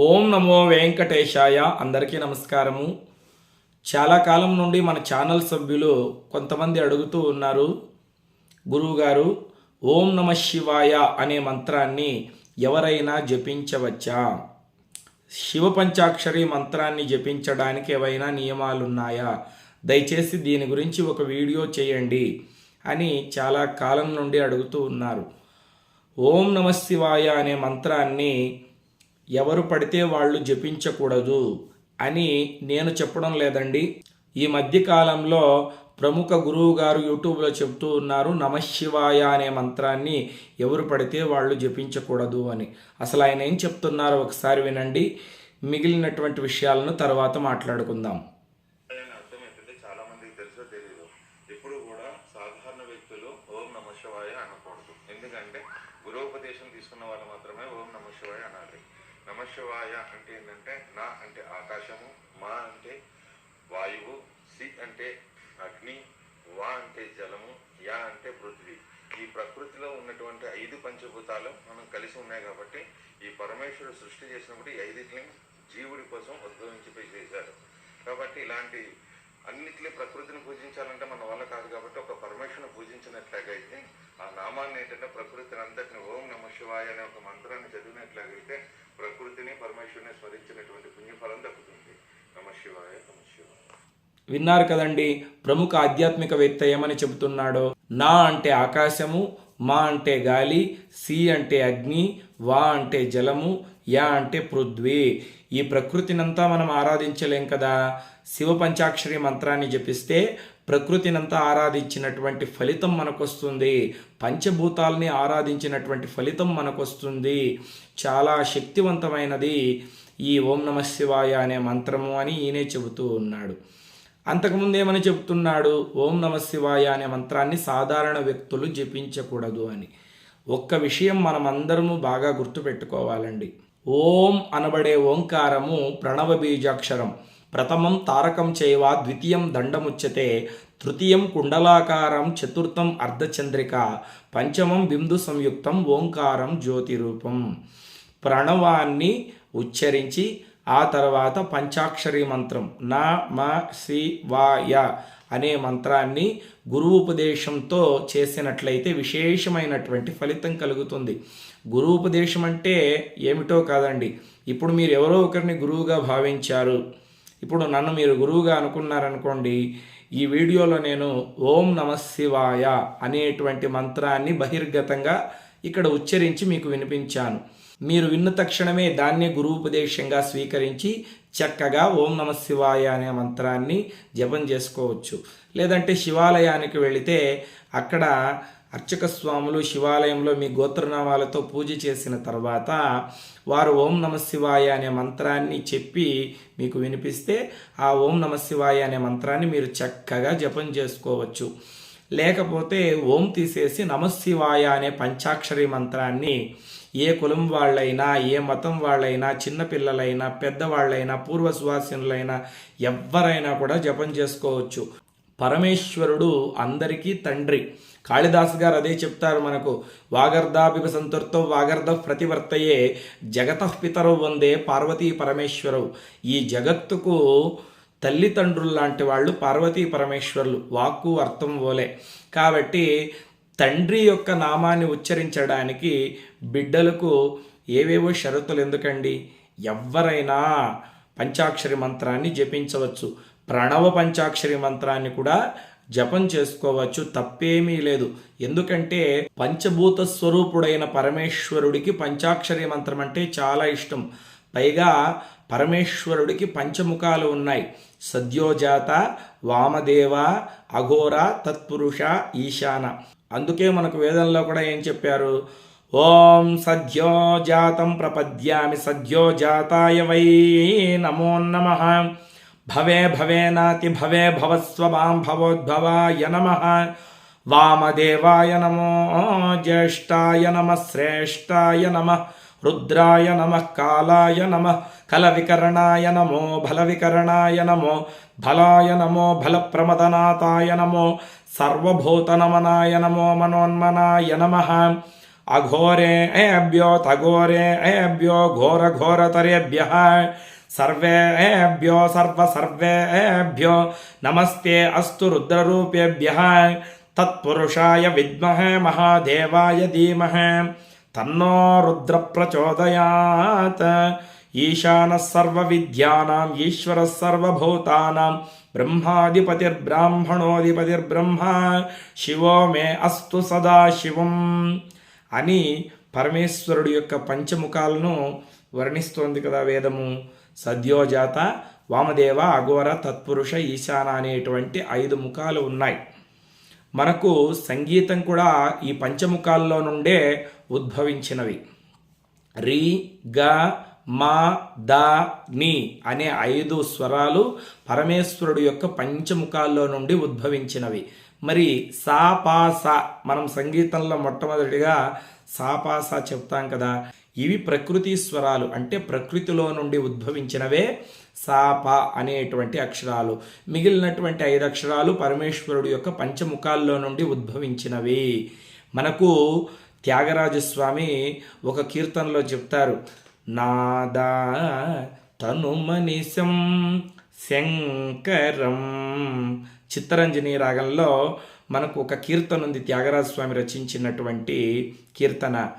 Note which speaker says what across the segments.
Speaker 1: ఓం నమో వెంకటేశాయ. అందరికీ నమస్కారము. చాలా కాలం నుండి మన ఛానల్ సభ్యులు కొంతమంది అడుగుతూ ఉన్నారు. గురువుగారు ఓం నమ శివాయ అనే మంత్రాన్ని ఎవరైనా జపించవచ్చా? శివ పంచాక్షరి మంత్రాన్ని జపించడానికి ఏవైనా నియమాలున్నాయా? దయచేసి దీని గురించి ఒక వీడియో చేయండి అని చాలా కాలం నుండి అడుగుతూ ఉన్నారు. ఓం నమ శివాయ అనే మంత్రాన్ని ఎవరు పడితే వాళ్ళు జపించకూడదు అని నేను చెప్పడం లేదండి. ఈ మధ్యకాలంలో ప్రముఖ గురువు గారు యూట్యూబ్లో చెప్తూ ఉన్నారు నమశివాయ అనే మంత్రాన్ని ఎవరు పడితే వాళ్ళు జపించకూడదు అని. అసలు ఆయన ఏం చెప్తున్నారో ఒకసారి వినండి. మిగిలినటువంటి విషయాలను తర్వాత మాట్లాడుకుందాం.
Speaker 2: ఎందుకంటే గురోపదేశం తీసుకున్న వాళ్ళు మాత్రమే ఓం నమ శివాయ అనాలి. నమశివాయ అంటే ఏంటంటే నా అంటే ఆకాశము మా అంటే వాయువు సి అంటే అగ్ని వా అంటే జలము యా అంటే పృథ్వీ. ఈ ప్రకృతిలో ఉన్నటువంటి ఐదు పంచభూతాలు మనం కలిసి ఉన్నాయి కాబట్టి ఈ పరమేశ్వరుడు సృష్టి చేసినప్పుడు ఈ ఐదిటిని జీవుడి కోసం ఉద్భవించి చేశారు కాబట్టి ఇలాంటి అన్నిటిని ప్రకృతిని పూజించాలంటే మన వల్ల కాదు కాబట్టి ఒక పరమేశ్వరుని పూజించినట్లయితే ఆ నామాన్ని ఏంటంటే ప్రకృతిని అంతటిని ఓం నమ శివాయ అనే ఒక మంత్రాన్ని చదివినట్లయితే ప్రకృతిని పరమేశ్వరుని స్మరించినటువంటి పుణ్యఫలం దక్కుతుంది. నమ శివాయ నమ శివాయ.
Speaker 1: విన్నారు కదండి ప్రముఖ ఆధ్యాత్మికవేత్త ఏమని చెబుతున్నాడో? నా అంటే ఆకాశము మా అంటే గాలి సి అంటే అగ్ని వా అంటే జలము యా అంటే పృథ్వీ. ఈ ప్రకృతినంతా మనం ఆరాధించలేం కదా? శివ పంచాక్షరి మంత్రాన్ని జపిస్తే ప్రకృతినంతా ఆరాధించినటువంటి ఫలితం మనకొస్తుంది. పంచభూతాల్ని ఆరాధించినటువంటి ఫలితం మనకొస్తుంది. చాలా శక్తివంతమైనది ఈ ఓం నమ శివాయ అనే మంత్రము అని ఈయనే చెబుతూ ఉన్నాడు. అంతకుముందు ఏమని చెబుతున్నాడు? ఓం నమ శివాయ అనే మంత్రాన్ని సాధారణ వ్యక్తులు జపించకూడదు అని. ఒక్క విషయం మనమందరము బాగా గుర్తుపెట్టుకోవాలండి. ఓం అనబడే ఓంకారము ప్రణవ బీజాక్షరం. ప్రథమం తారకం చేయవ ద్వితీయం దండముచ్యతే తృతీయం కుండలాకారం చతుర్థం అర్ధచంద్రిక పంచమం బిందు సంయుక్తం ఓంకారం జ్యోతిరూపం. ప్రణవాన్ని ఉచ్చరించి ఆ తర్వాత పంచాక్షరి మంత్రం నా మ సి వాయ అనే మంత్రాన్ని గురువు ఉపదేశంతో చేసినట్లయితే విశేషమైనటువంటి ఫలితం కలుగుతుంది. గురు ఉపదేశం అంటే ఏమిటో కాదండి. ఇప్పుడు మీరు ఎవరో ఒకరిని గురువుగా భావించారు. ఇప్పుడు నన్ను మీరు గురువుగా అనుకున్నారనుకోండి ఈ వీడియోలో నేను ఓం నమ శివాయ అనేటువంటి మంత్రాన్ని బహిర్గతంగా ఇక్కడ ఉచ్చరించి మీకు వినిపించాను. మీరు విన్న తక్షణమే దాన్నే గురువుపదేశంగా స్వీకరించి చక్కగా ఓం నమ శివాయ అనే మంత్రాన్ని జపం చేసుకోవచ్చు. లేదంటే శివాలయానికి వెళితే అక్కడ అర్చక స్వాములు శివాలయంలో మీ గోత్రనామాలతో పూజ చేసిన తర్వాత వారు ఓం నమ శివాయ అనే మంత్రాన్ని చెప్పి మీకు వినిపిస్తే ఆ ఓం నమ శివాయ అనే మంత్రాన్ని మీరు చక్కగా జపం చేసుకోవచ్చు. లేకపోతే ఓం తీసేసి నమశివాయ అనే పంచాక్షరి మంత్రాన్ని ఏ కులం వాళ్ళైనా ఏ మతం వాళ్ళైనా చిన్నపిల్లలైనా పెద్దవాళ్ళైనా పూర్వ సువాసినులైనా ఎవరైనా కూడా జపం చేసుకోవచ్చు. పరమేశ్వరుడు అందరికీ తండ్రి. కాళిదాస్ గారు అదే చెప్తారు మనకు వాగర్ధాభిప సంతుర్తో వాగర్ధ ప్రతివర్తయే జగత పితరు వందే పార్వతీ పరమేశ్వరవు ఈ జగత్తుకు తల్లిదండ్రులు లాంటి వాళ్ళు పార్వతీ పరమేశ్వరులు వాక్కు అర్థం ఓలే కాబట్టి తండ్రి యొక్క నామాన్ని ఉచ్చరించడానికి బిడ్డలకు ఏవేవో షరతులు ఎందుకండి? ఎవరైనా పంచాక్షరి మంత్రాన్ని జపించవచ్చు. ప్రణవ పంచాక్షరి మంత్రాన్ని కూడా జపం చేసుకోవచ్చు తప్పేమీ లేదు. ఎందుకంటే పంచభూత స్వరూపుడైన పరమేశ్వరుడికి పంచాక్షరి మంత్రం అంటే చాలా ఇష్టం. పైగా పరమేశ్వరుడికి పంచముఖాలు ఉన్నాయి. సద్యోజాత వామదేవ అఘోర తత్పురుష ఈశాన. అందుకే మనకు వేదంలో కూడా ఏం చెప్పారు? ఓం సద్యోజాతం ప్రపద్యామి సద్యోజాతాయ వై నమో నమ. भवे भवेनाति भवे भवस्व माँ भवोद्भवाय नमः। वामदेवाय नमो ज्येष्ठाय नमः, श्रेष्ठाय नमः, रुद्राय नमः, कालाय नमः, कलविकरणाय नमो फलविकरणाय नमो, भलाय नमो फलप्रमदनाथाय नमो, सर्वभूतनमनाय नमो, मनोन्मनाय नमः। अघोरे एभ्यो तघोरे एभ्यो घोरघोरतरेभ्यः। సర్వేభ్యో సర్వ సర్వేభ్యో నమస్తే అస్తు రుద్రరూపేభ్య తత్పురుషాయ విద్మహే మహాదేవాయ ధీమహే తన్నో రుద్ర ప్రచోదయాత్ ఈశాన సర్వ విద్యానాం ఈశ్వర సర్వభూతానాం బ్రహ్మాధిపతిర్బ్రాహ్మణోధిపతిర్బ్రహ్మ శివో మే అస్తు సదాశివం అని పరమేశ్వరుడు యొక్క పంచముఖాలను వర్ణిస్తోంది కదా వేదము. సద్యోజాత వామదేవ అఘోర తత్పురుష ఈశాన అనేటువంటి ఐదు ముఖాలు ఉన్నాయి. మనకు సంగీతం కూడా ఈ పంచముఖాల్లో నుండే ఉద్భవించినవి. రి గ మా ద ని అనే ఐదు స్వరాలు పరమేశ్వరుడు యొక్క పంచముఖాల్లో నుండి ఉద్భవించినవి. మరి సా పా సా మనం సంగీతంలో మొట్టమొదటిగా సా పా సా చెప్తాం కదా. ఇవి ప్రకృతి స్వరాలు అంటే ప్రకృతిలో నుండి ఉద్భవించినవే సాప అనేటువంటి అక్షరాలు. మిగిలినటువంటి ఐదు అక్షరాలు పరమేశ్వరుడు యొక్క పంచముఖాల్లో నుండి ఉద్భవించినవి. మనకు త్యాగరాజస్వామి ఒక కీర్తనలో చెప్తారు నాదా తనుమనిశం శంకరం. చిత్తరంజని రాగంలో మనకు ఒక కీర్తన ఉంది త్యాగరాజ స్వామి రచించినటువంటి కీర్తన.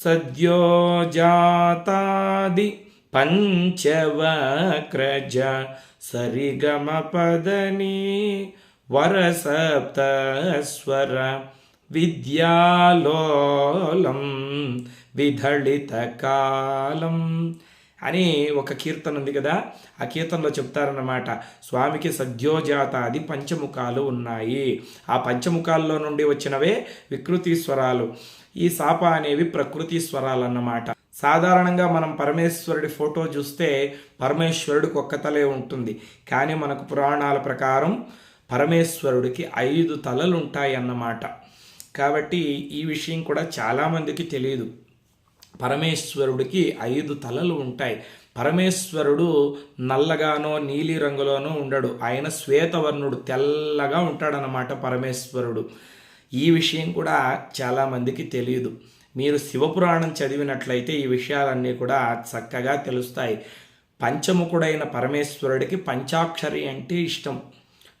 Speaker 1: సద్యోజాతాది పంచవక్రజ సరిగమ పదని వరసప్త స్వర విద్యాలోలం విధళిత కాలం అని ఒక కీర్తన ఉంది కదా ఆ కీర్తనలో చెప్తారన్నమాట స్వామికి సద్యోజాతాది పంచముఖాలు ఉన్నాయి. ఆ పంచముఖాల్లో నుండి వచ్చినవే వికృతి స్వరాలు ఈ సాప అనేవి ప్రకృతి స్వరాలు అన్నమాట సాధారణంగా మనం పరమేశ్వరుడి ఫోటో చూస్తే పరమేశ్వరుడికి ఒక్క తలే ఉంటుంది. కానీ మనకు పురాణాల ప్రకారం పరమేశ్వరుడికి ఐదు తలలు ఉంటాయి అన్నమాట కాబట్టి ఈ విషయం కూడా చాలామందికి తెలియదు. పరమేశ్వరుడికి ఐదు తలలు ఉంటాయి. పరమేశ్వరుడు నల్లగానో నీలి రంగులోనో ఉండడు. ఆయన శ్వేతవర్ణుడు తెల్లగా ఉంటాడనమాట పరమేశ్వరుడు. ఈ విషయం కూడా చాలామందికి తెలియదు. మీరు శివపురాణం చదివినట్లయితే ఈ విషయాలన్నీ కూడా చక్కగా తెలుస్తాయి. పంచముఖుడైన పరమేశ్వరుడికి పంచాక్షరి అంటే ఇష్టం.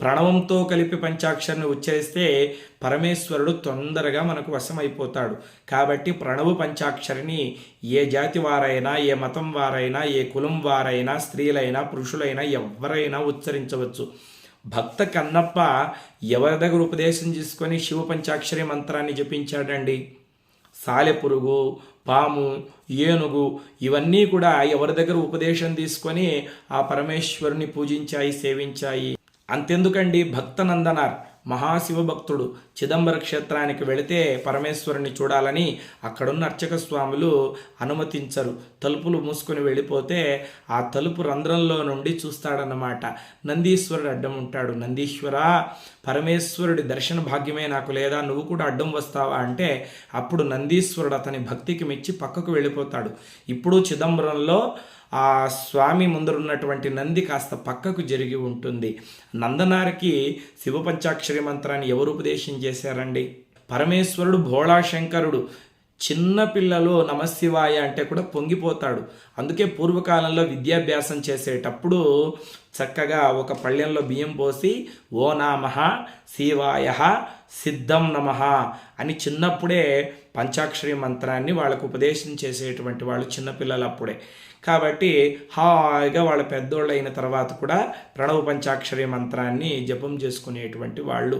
Speaker 1: ప్రణవంతో కలిపి పంచాక్షరిని ఉచ్చరిస్తే పరమేశ్వరుడు తొందరగా మనకు వశమైపోతాడు. కాబట్టి ప్రణవ పంచాక్షరిని ఏ జాతి వారైనా ఏ మతం వారైనా ఏ కులం వారైనా స్త్రీలైనా పురుషులైనా ఎవరైనా ఉచ్చరించవచ్చు. భక్త కన్నప్ప ఎవరి దగ్గర ఉపదేశం చేసుకొని శివ పంచాక్షరి మంత్రాన్ని జపించాడండి? సాలెపురుగు పాము ఏనుగు ఇవన్నీ కూడా ఎవరి దగ్గర ఉపదేశం తీసుకొని ఆ పరమేశ్వరుని పూజించాయి సేవించాయి. అంతెందుకండి? భక్త నందనార్ భక్తుడు చిదంబర క్షేత్రానికి వెళితే పరమేశ్వరుని చూడాలని అక్కడున్న అర్చక స్వాములు అనుమతించరు. తలుపులు మూసుకొని వెళ్ళిపోతే ఆ తలుపు రంధ్రంలో నుండి చూస్తాడన్నమాట. నందీశ్వరుడు అడ్డం ఉంటాడు. నందీశ్వర పరమేశ్వరుడి దర్శన భాగ్యమే నాకు లేదా? నువ్వు కూడా అడ్డం వస్తావా అంటే అప్పుడు నందీశ్వరుడు అతని భక్తికి మెచ్చి పక్కకు వెళ్ళిపోతాడు. ఇప్పుడు చిదంబరంలో ఆ స్వామి ముందరున్నటువంటి నంది కాస్త పక్కకు జరిగి ఉంటుంది. నందనారికి శివ పంచాక్షరి మంత్రాన్ని ఎవరు ఉపదేశం చేశారండి? పరమేశ్వరుడు భోళాశంకరుడు. చిన్న పిల్లలు నమశివాయ అంటే కూడా పొంగిపోతాడు. అందుకే పూర్వకాలంలో విద్యాభ్యాసం చేసేటప్పుడు చక్కగా ఒక పళ్ళెంలో బియ్యం పోసి ఓ నామ శివాయ సిద్ధం నమ అని చిన్నప్పుడే పంచాక్షరి మంత్రాన్ని వాళ్ళకు ఉపదేశం చేసేటువంటి వాళ్ళు చిన్నపిల్లలు అప్పుడే కాబట్టి హాయిగా వాళ్ళ పెద్దోళ్ళు అయిన తర్వాత కూడా ప్రణవ పంచాక్షరి మంత్రాన్ని జపం చేసుకునేటువంటి వాళ్ళు.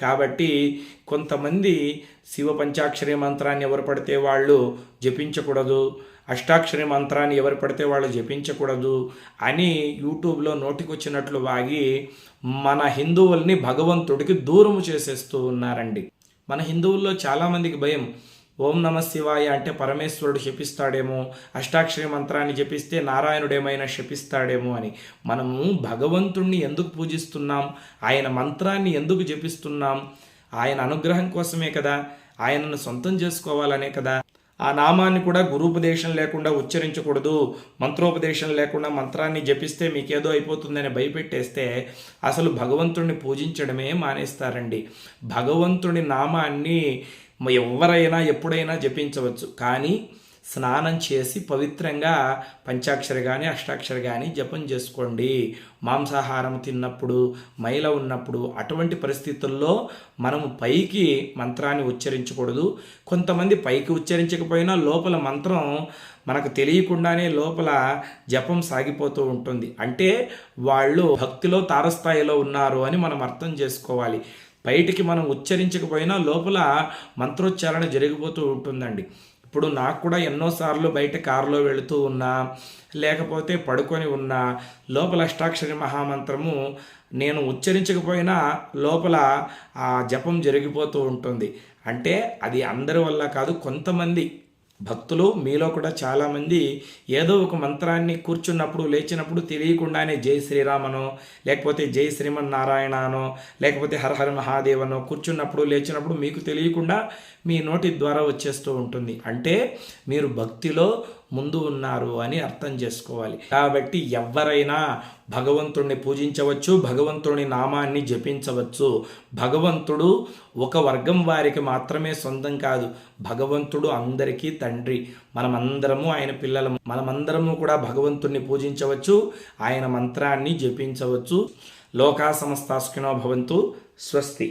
Speaker 1: కాబట్టి కొంతమంది శివ పంచాక్షరి మంత్రాన్ని ఎవరు పడితే వాళ్ళు జపించకూడదు అష్టాక్షరి మంత్రాన్ని ఎవరు పడితే వాళ్ళు జపించకూడదు అని యూట్యూబ్లో నోటికొచ్చినట్లు వాగి మన హిందువుల్ని భగవంతుడికి దూరము చేసేస్తూ ఉన్నారండి. మన హిందువుల్లో చాలామందికి భయం ఓం నమ శివాయ అంటే పరమేశ్వరుడు శపిస్తాడేమో అష్టాక్షరి మంత్రాన్ని జపిస్తే నారాయణుడేమైనా శపిస్తాడేమో అని. మనము భగవంతుణ్ణి ఎందుకు పూజిస్తున్నాం? ఆయన మంత్రాన్ని ఎందుకు జపిస్తున్నాం? ఆయన అనుగ్రహం కోసమే కదా? ఆయనను సొంతం చేసుకోవాలనే కదా? ఆ నామాన్ని కూడా గురూపదేశం లేకుండా ఉచ్చరించకూడదు. మంత్రోపదేశం లేకుండా మంత్రాన్ని జపిస్తే మీకేదో అయిపోతుందని భయపెట్టేస్తే అసలు భగవంతుడిని పూజించడమే మానేస్తారండి. భగవంతుడి నామాన్ని ఎవరైనా ఎప్పుడైనా జపించవచ్చు. కానీ స్నానం చేసి పవిత్రంగా పంచాక్షరి కానీ అష్టాక్షరి కానీ జపం చేసుకోండి. మాంసాహారం తిన్నప్పుడు మైల ఉన్నప్పుడు అటువంటి పరిస్థితుల్లో మనము పైకి మంత్రాన్ని ఉచ్చరించకూడదు. కొంతమంది పైకి ఉచ్చరించకపోయినా లోపల మంత్రం మనకు తెలియకుండానే లోపల జపం సాగిపోతూ ఉంటుంది. అంటే వాళ్ళు భక్తిలో తారస్థాయిలో ఉన్నారు అని మనం అర్థం చేసుకోవాలి. బయటికి మనం ఉచ్చరించకపోయినా లోపల మంత్రోచ్చారణ జరిగిపోతూ ఉంటుందండి. ఇప్పుడు నాకు కూడా ఎన్నోసార్లు బయట కారులో వెళుతూ ఉన్నా లేకపోతే పడుకొని ఉన్నా లోపల అష్టాక్షరి మహామంత్రము నేను ఉచ్చరించకపోయినా లోపల ఆ జపం జరిగిపోతూ ఉంటుంది. అంటే అది అందరి వల్ల కాదు కొంతమంది భక్తులు మీలో కూడా చాలామంది ఏదో ఒక మంత్రాన్ని కూర్చున్నప్పుడు లేచినప్పుడు తెలియకుండానే జై శ్రీరామనో లేకపోతే జై శ్రీమన్నారాయణనో లేకపోతే హరహర మహాదేవనో కూర్చున్నప్పుడు లేచినప్పుడు మీకు తెలియకుండా మీ నోటి ద్వారా వచ్చేస్తూ ఉంటుంది. అంటే మీరు భక్తిలో ముందు ఉన్నారు అని అర్థం చేసుకోవాలి. కాబట్టి ఎవరైనా భగవంతుడిని పూజించవచ్చు భగవంతుని నామాన్ని జపించవచ్చు. భగవంతుడు ఒక వర్గం వారికి మాత్రమే సొంతం కాదు భగవంతుడు అందరికీ తండ్రి. మనమందరము ఆయన పిల్లలు మనమందరము కూడా భగవంతుణ్ణి పూజించవచ్చు ఆయన మంత్రాన్ని జపించవచ్చు. లోకా సమస్తాస్కినో భవంతు స్వస్తి.